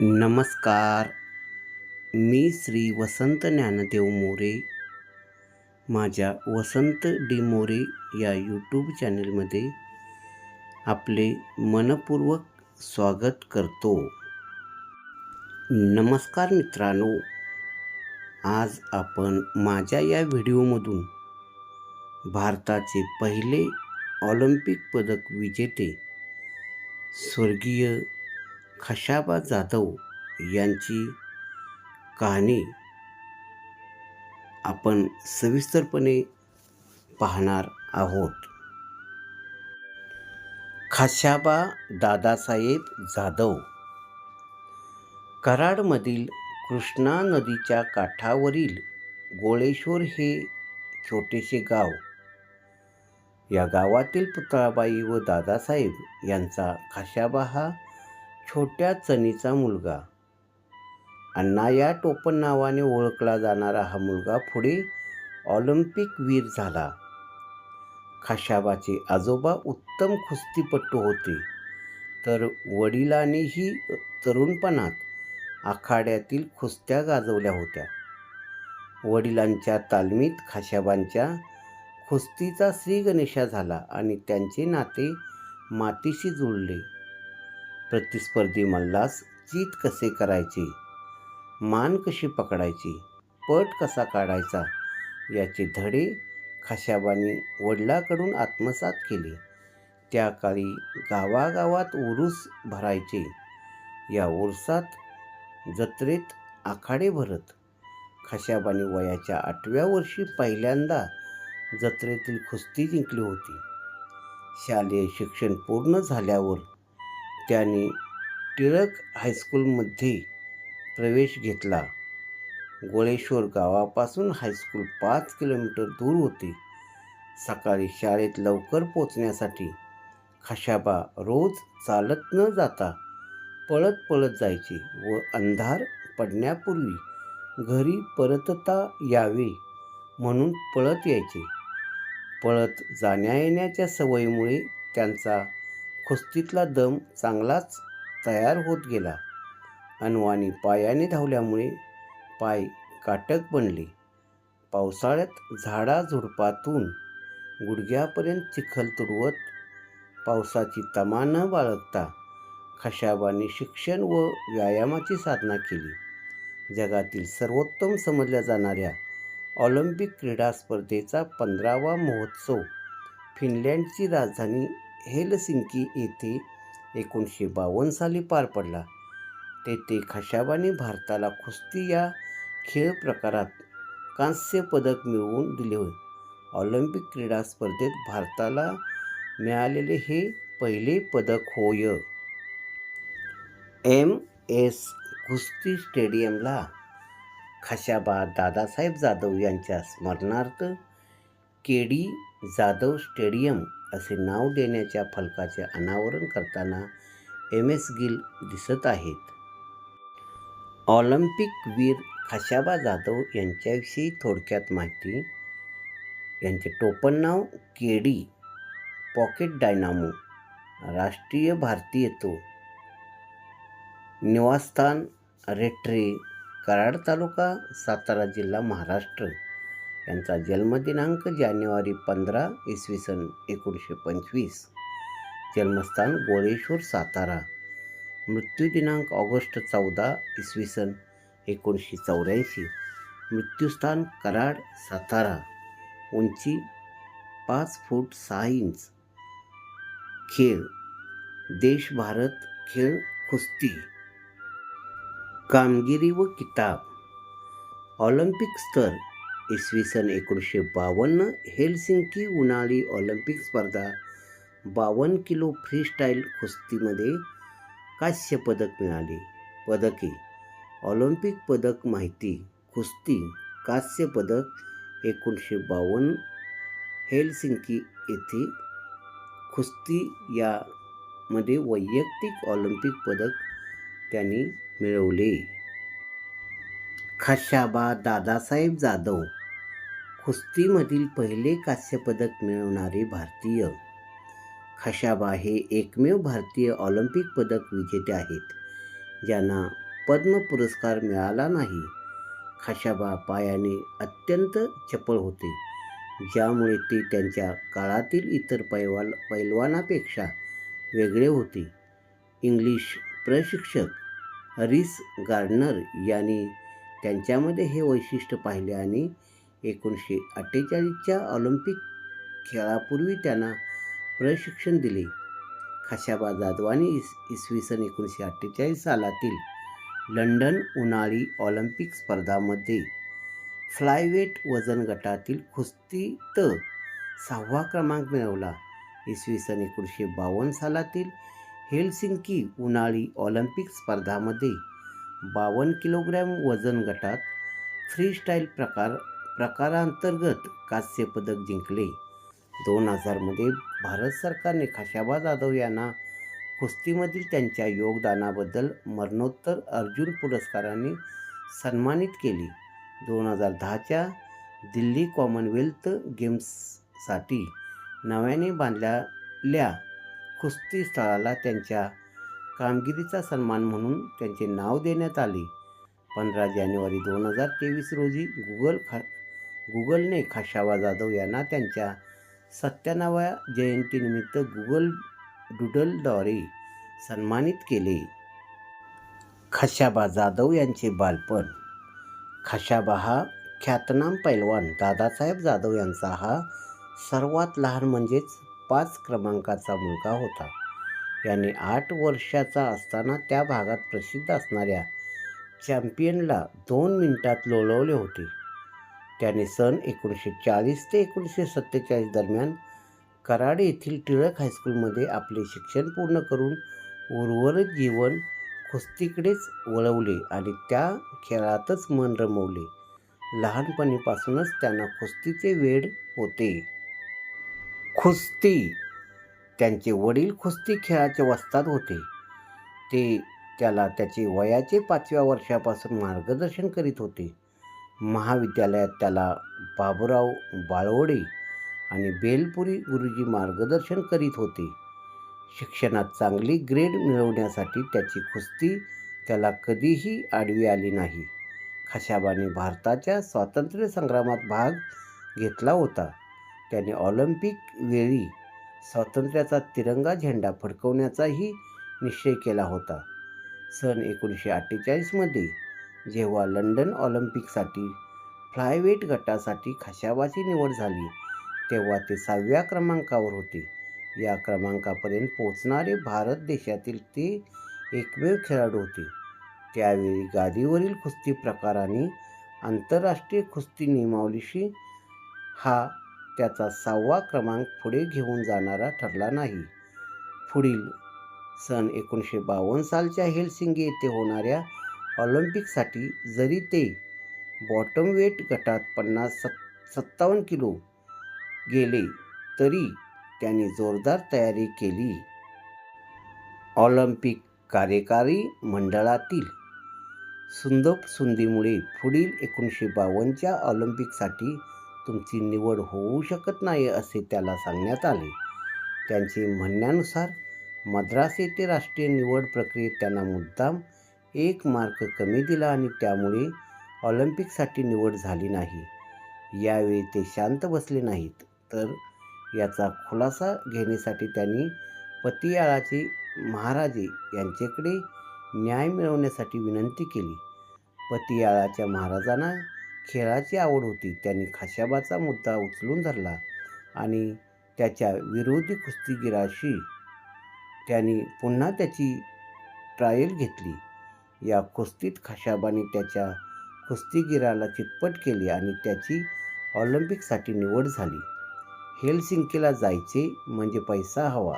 नमस्कार. मी श्री वसंत ज्ञानदेव मोरे. माझ्या वसंत डी मोरे या यूट्यूब चॅनलमध्ये आपले मनपूर्वक स्वागत करतो. नमस्कार मित्रांनो. आज आपण माझ्या या व्हिडिओमधून भारताचे पहिले ऑलिम्पिक पदक विजेते स्वर्गीय खशाबा जाधव यांची कहाणी आपण सविस्तरपणे पाहणार आहोत. खशाबा दादासाहेब जाधव. कराडमधील कृष्णा नदीच्या काठावरील गोळेश्वर हे छोटेसे गाव. या गावातील पुतळाबाई व दादासाहेब यांचा खाशाबा हा छोट्या चनीचा मुलगा. अण्णा या टोपण नावाने ओळखला जाणारा हा मुलगा पुढे ऑलिम्पिक वीर झाला. खाशाबाचे आजोबा उत्तम कुस्तीपट्टू होते. तर वडिलांनीही तरुणपणात आखाड्यातील कुस्त्या गाजवल्या होत्या. वडिलांच्या तालमीत खाशाबांच्या कुस्तीचा श्रीगणेशा झाला आणि त्यांचे नाते मातीशी जुळले. प्रतिस्पर्धी मल्लास चित कसे करायचे? मान कशी पकडायची? पट कसा काढायचा? याचे धडे खाशाबाने वडिलाकडून आत्मसात केले. त्या काळी गावागावात उरूस भरायचे. या उरसात जत्रेत आखाडे भरत. खाशाबाने वयाच्या आठव्या वर्षी पहिल्यांदा जत्रेतील कुस्ती जिंकली होती. शालेय शिक्षण पूर्ण झाल्यावर त्याने टिळक हायस्कूलमध्ये प्रवेश घेतला. गोळेश्वर गावापासून हायस्कूल पाच किलोमीटर दूर होते. सकाळी शाळेत लवकर पोचण्यासाठी खशाबा रोज चालत न जाता पळत पळत जायचे व अंधार पडण्यापूर्वी घरी परतता यावे म्हणून पळत यायचे. पळत जाण्या येण्याच्या सवयीमुळे त्यांचा कुस्तीतला दम चांगलाच तयार होत गेला. अनवाणी पायाने धावल्यामुळे पाय काटक बनले. पावसाळ्यात झाडाझुडपातून गुडघ्यापर्यंत चिखल तुडवत पावसाची तमा न बाळगता खशाबाने शिक्षण व व्यायामाची साधना केली. जगातील सर्वोत्तम समजल्या जाणाऱ्या ऑलिम्पिक क्रीडा स्पर्धेचा पंधरावा महोत्सव फिनलँडची राजधानी हेलसिंकी येथे एकोणीसशे बावन्न साली पार पडला. तेथे खशाबाने भारताला कुस्ती या खेळ प्रकारात कांस्य पदक मिळवून दिले होय. ऑलिम्पिक क्रीडा स्पर्धेत भारताला मिळालेले हे पहिले पदक होय. एम. एस. कुस्ती स्टेडियमला खशाबा दादासाहेब जाधव यांच्या स्मरणार्थ के डी जाधव स्टेडियम असे नाव देण्याच्या फलकाचे अनावरण करताना एम एस गिल दिसत आहेत. ऑलिम्पिक वीर खाशाबा जाधव यांच्याविषयी थोडक्यात माहिती. यांचे टोपण नाव केडी पॉकेट डायनामो राष्ट्रीय भारतीय तो. निवासस्थान रेट्रे कराड तालुका सातारा जिल्हा महाराष्ट्र. यांचा जन्मदिनांक जानेवारी पंधरा इसवी सन एकोणीसशे पंचवीस. जन्मस्थान गोळेश्वर सातारा. मृत्यूदिनांक ऑगस्ट चौदा इसवी सन एकोणीसशे चौऱ्याऐंशी. मृत्यूस्थान कराड सातारा. उंची पाच फूट सहा इंच. खेळ. देश भारत खेळ कुस्ती. कामगिरी व किताब. ऑलिम्पिक स्तर इसवी सन एकोणीसशे बावन्न हेलसिंकी उन्हाळी ऑलिम्पिक स्पर्धा बावन्न किलो फ्रीस्टाईल कुस्तीमध्ये कांस्य पदक मिळाले. पदके. ऑलिम्पिक पदक माहिती कुस्ती कांस्य पदक एकोणीसशे बावन्न हेलसिंकी येथे कुस्ती यामध्ये वैयक्तिक ऑलिम्पिक पदक त्यांनी मिळवले. खशाबा दादासाहेब जाधव कुस्तीमधील पहिले कांस्यपदक मिळवणारे भारतीय. खशाबा हे एकमेव भारतीय ऑलिम्पिक पदक विजेते आहेत. ज्यांना पद्म पुरस्कार मिळाला नाही. खशाबा पायाने अत्यंत चपळ होते. ज्यामुळे ते त्यांच्या काळातील इतर पैवाल पैलवानापेक्षा वेगळे होते. इंग्लिश प्रशिक्षक रिस गार्डनर यांनी त्यांच्यामध्ये हे वैशिष्ट्य पाहिले आणि एकोणीसशे अठ्ठेचाळीसच्या ऑलिम्पिक खेळापूर्वी त्यांना प्रशिक्षण दिले. खाशाबा जाधवाने इस इसवी सन एकोणीसशे अठ्ठेचाळीस सालातील लंडन उन्हाळी ऑलिम्पिक स्पर्धामध्ये फ्लायवेट वजन गटातील कुस्तीत सहावा क्रमांक मिळवला. इसवी सन एकोणीसशे बावन्न सालातील हेलसिंकी उन्हाळी ऑलिम्पिक स्पर्धामध्ये बावन्न किलोग्रॅम वजन गटात फ्रीस्टाईल प्रकार प्रकारांतर्गत कांस्य पदक जिंकले. दोन हजारमध्ये भारत सरकारने खाशाबा जाधव यांना कुस्तीमधील त्यांच्या योगदानाबद्दल मरणोत्तर अर्जुन पुरस्काराने सन्मानित केले. दोन हजार दहाच्या दिल्ली कॉमनवेल्थ गेम्ससाठी नव्याने बांधलेल्या कुस्ती स्थळाला त्यांच्या कामगिरीचा सन्मान म्हणून त्यांचे नाव देण्यात आले. पंधरा जानेवारी दोन हजार तेवीस रोजी गुगल खा गुगलने खाशावा जाधव यांना त्यांच्या सत्त्याण्णव्या जयंतीनिमित्त गुगल डुडलद्वारे सन्मानित केले. खाशाबा जाधव यांचे बालपण. खाशाबा हा ख्यातनाम पैलवान. दादासाहेब जाधव यांचा हा सर्वात लहान म्हणजेच पाच क्रमांकाचा मुलगा होता. याने आठ वर्षाचा असताना त्या भागात प्रसिद्ध असणाऱ्या चॅम्पियनला दोन मिनिटात लोळवले होते. त्याने सन एकोणीसशे चाळीस ते एकोणीसशे सत्तेचाळीस दरम्यान कराड येथील टिळक हायस्कूलमध्ये आपले शिक्षण पूर्ण करून उर्वरित जीवन कुस्तीकडेच वळवले आणि त्या खेळातच मन रमवले. लहानपणीपासूनच त्यांना कुस्तीचे वेड होते. कुस्ती त्यांचे वडील कुस्ती खेळाचे वस्तात होते. ते त्याला त्याचे वयाचे पाचव्या वर्षापासून मार्गदर्शन करीत होते. महाविद्यालयात त्याला बाबुराव बाळवडे आणि बेलपुरी गुरुजी मार्गदर्शन करीत होते. शिक्षणात चांगली ग्रेड मिळवण्यासाठी त्याची कुस्ती त्याला कधीही आडवी आली नाही. खशाबाने भारताच्या स्वातंत्र्य संग्रामात भाग घेतला होता. त्याने ऑलिम्पिक वेळी स्वातंत्र्याचा तिरंगा झेंडा फडकवण्याचाही निश्चय केला होता. सन एकोणीसशे अठ्ठेचाळीसमध्ये जेव्हा लंडन ऑलिम्पिकसाठी फ्लायवेट गटासाठी खशाबाची निवड झाली तेव्हा ते सहाव्या क्रमांकावर होते. या क्रमांकापर्यंत पोहोचणारे भारत देशातील ते एकमेव खेळाडू होते. त्यावेळी गादीवरील कुस्ती प्रकाराने आंतरराष्ट्रीय कुस्ती नियमावलीशी हा त्याचा सहावा क्रमांक पुढे घेऊन जाणारा ठरला नाही. पुढील सन एकोणीसशे बावन्न सालच्या हेलसिंगी येथे होणाऱ्या ऑलिम्पिकसाठी जरी ते बॉटम वेट गटात पन्नास सत् सत्तावन्न किलो गेले तरी त्यांनी जोरदार तयारी केली. ऑलिम्पिक कार्यकारी मंडळातील सुंदप सुंदीमुळे पुढील एकोणीसशे बावन्नच्या ऑलिम्पिकसाठी तुमची निवड होऊ शकत नाही असे त्याला सांगण्यात आले. त्यांचे म्हणण्यानुसार मद्रास येथे राष्ट्रीय निवड प्रक्रियेत त्यांना मुद्दाम एक मार्क कमी दिला आणि त्यामुळे ऑलिम्पिकसाठी निवड झाली नाही. यावेळी ते शांत बसले नाहीत. तर याचा खुलासा घेण्यासाठी त्यांनी पतियाळाचे महाराजे यांच्याकडे न्याय मिळवण्यासाठी विनंती केली. पतियाळाच्या महाराजांना खेळाची आवड होती. त्यांनी खाशाबाचा मुद्दा उचलून धरला आणि त्याच्या विरोधी कुस्तीगिराशी त्यांनी पुन्हा त्याची ट्रायल घेतली. या कुस्तीत खाशाबाने त्याच्या कुस्तीगिराला चितपट केली आणि त्याची ऑलिम्पिकसाठी निवड झाली. हेलसिंकीला जायचे म्हणजे पैसा हवा.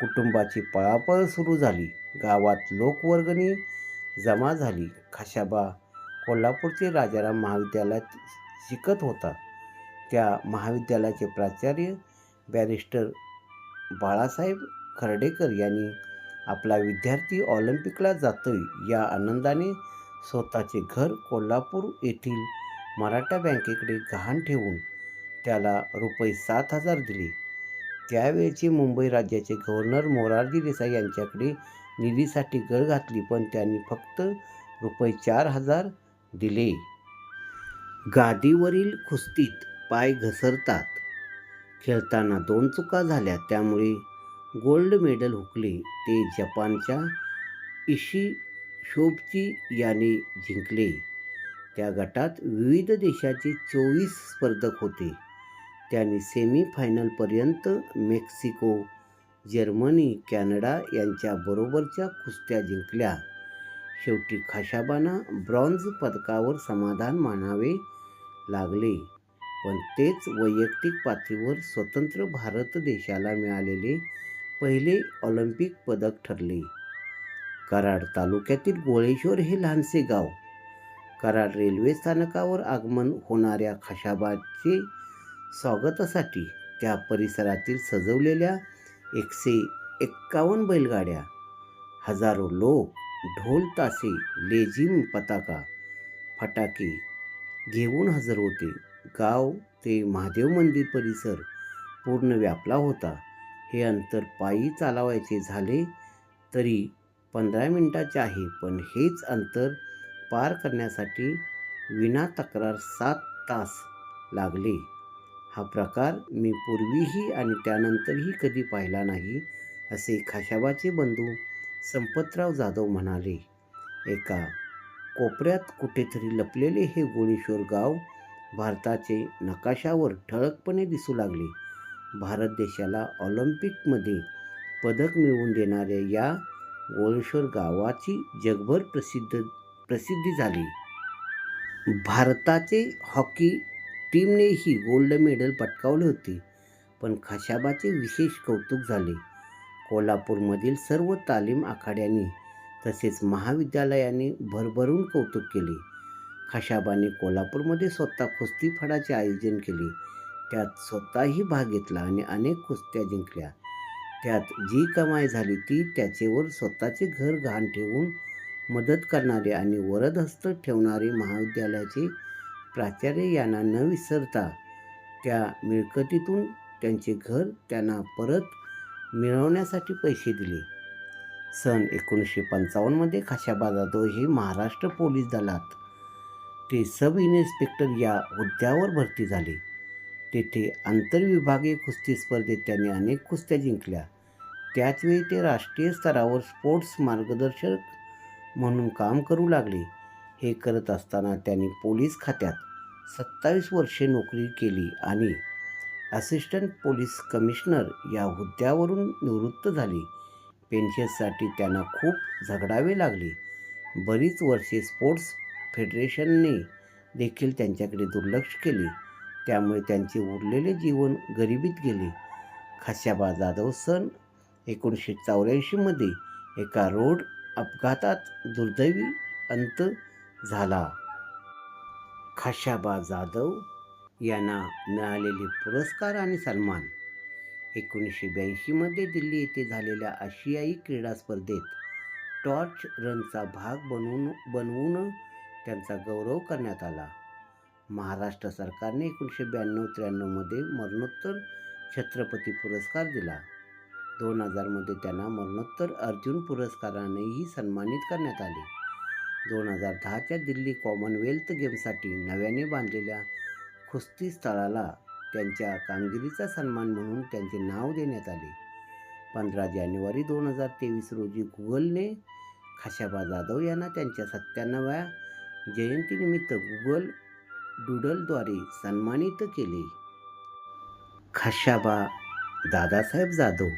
कुटुंबाची पळापळ सुरू झाली. गावात लोकवर्गणी जमा झाली. खाशाबा कोल्हापूरचे राजाराम महाविद्यालयात शिकत होता. त्या महाविद्यालयाचे प्राचार्य बॅरिस्टर बाळासाहेब खर्डेकर यांनी आपला विद्यार्थी ऑलिम्पिकला जातोय या आनंदाने स्वतःचे घर कोल्हापूर येथील मराठा बँकेकडे गहाण ठेवून त्याला रुपये सात हजार दिले. त्यावेळचे मुंबई राज्याचे गव्हर्नर मोरारजी देसाई यांच्याकडे निधीसाठी गळ घातली पण त्यांनी फक्त रुपये चार हजार दिले. गादीवरील कुस्तीत पाय घसरतात. खेळताना दोन चुका झाल्या त्यामुळे गोल्ड मेडल हुकले ते जपानच्या इशी शोबची याने जिंकले. त्या गटात विविध देशाचे चोवीस स्पर्धक होते. त्यांनी सेमीफायनलपर्यंत मेक्सिको जर्मनी कॅनडा यांच्याबरोबरच्या कुस्त्या जिंकल्या. शेवटी खाशाबाना ब्रॉन्झ पदकावर समाधान मानावे लागले. पण तेच वैयक्तिक पातळीवर स्वतंत्र भारत देशाला मिळालेले पहिले ऑलिम्पिक पदक ठरले. कराड तालुक्यातील गोळेश्वर हे लहानसे गाव. कराड रेल्वे स्थानकावर आगमन होणाऱ्या खशाबाचे स्वागतासाठी त्या परिसरातील सजवलेल्या एकशे एक्कावन्न बैलगाड्या हजारो लोक ढोल तासे लेझिम पताका फटाके घेऊन हजर होते. गाव ते महादेव मंदिर परिसर पूर्ण व्यापला होता. हे अंतर पायी चालवायचे झाले तरी पंधरा मिनटाचे आहे पण हेच अंतर पार करण्यासाठी विना तक्रार सात तास लागले. हा प्रकार मी पूर्वीही आणि त्यानंतरही कधी पाहिला नाही असे खाशाबाचे बंधू संपतराव जाधव म्हणाले. एका कोपऱ्यात कुठेतरी लपलेले हे गोळेश्वर गाव भारताचे नकाशावर ठळकपणे दिसू लागले. भारत देशाला ऑलिम्पिकमध्ये पदक मिळवून देणाऱ्या या गोळेश्वर गावाची जगभर प्रसिद्ध प्रसिद्धी झाली. भारताचे हॉकी टीमनेही गोल्ड मेडल पटकावले होते पण खशाबाचे विशेष कौतुक झाले. कोल्हापूरमधील सर्व तालीम आखाड्यांनी तसेच महाविद्यालयाने भरभरून कौतुक केले. खशाबाने कोल्हापूरमध्ये स्वतः कुस्ती फडाचे आयोजन केले. त्यात स्वतःही भाग घेतला आणि अनेक कुस्त्या जिंकल्या. त्यात जी कमाई झाली ती त्याचेवर स्वतःचे घर गहाण ठेवून मदत करणारे आणि वरदहस्त ठेवणारे महाविद्यालयाचे प्राचार्य यांना न विसरता त्या मिळकतीतून त्यांचे घर त्यांना परत मिळवण्यासाठी पैसे दिले. सन एकोणीसशे पंचावन्नमध्ये खाशाबा जाधव हे महाराष्ट्र पोलीस दलात ते सब इन्स्पेक्टर या हुद्द्यावर भरती झाले. तेथे आंतरविभागीय कुस्ती स्पर्धेत त्यांनी अनेक कुस्त्या जिंकल्या. त्याचवेळी ते राष्ट्रीय स्तरावर स्पोर्ट्स मार्गदर्शक म्हणून काम करू लागले. हे करत असताना त्यांनी पोलीस खात्यात सत्तावीस वर्षे नोकरी केली आणि असिस्टंट पोलीस कमिशनर या हुद्द्यावरून निवृत्त झाली. पेन्शनसाठी त्यांना खूप झगडावे लागले. बरीच वर्षे स्पोर्ट्स फेडरेशनने देखील त्यांच्याकडे दुर्लक्ष केले. त्यामुळे त्यांचे उरलेले जीवन गरिबीत गेले. खाशाबा जाधव सन एकोणीसशे चौऱ्याऐंशीमध्ये एका रोड अपघातात दुर्दैवी अंत झाला. खाशाबा जाधव यांना मिळालेले पुरस्कार आणि सन्मान. एकोणीसशे ब्याऐंशीमध्ये दिल्ली येथे झालेल्या आशियाई क्रीडा स्पर्धेत टॉर्च रनचा भाग बनवून बनवून त्यांचा गौरव करण्यात आला. महाराष्ट्र सरकारने एकोणीसशे ब्याण्णव त्र्याण्णवमध्ये मरणोत्तर छत्रपती पुरस्कार दिला. दोन हजारमध्ये त्यांना मरणोत्तर अर्जुन पुरस्कारानेही सन्मानित करण्यात आले. दोन हजार दहाच्या दिल्ली कॉमनवेल्थ गेमसाठी नव्याने बांधलेल्या कुस्ती स्थळाला त्यांच्या कामगिरीचा सन्मान म्हणून त्यांचे नाव देण्यात आले. पंधरा जानेवारी दोन हजार तेवीस रोजी गुगलने खाशाबा जाधव यांना त्यांच्या सत्त्याण्णव्या जयंतीनिमित्त गुगल डुडलद्वारे सन्मानित केले. खाशाबा दादासाहेब जाधव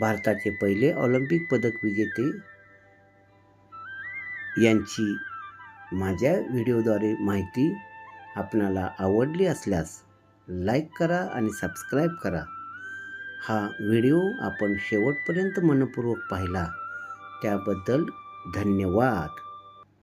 भारताचे पहिले ऑलिम्पिक पदक विजेते यांची माझ्या व्हिडिओद्वारे माहिती आपणाला आवडली असल्यास लाईक करा आणि सबस्क्राईब करा. हा व्हिडिओ आपण शेवटपर्यंत मनपूर्वक पाहिला. त्याबद्दल धन्यवाद.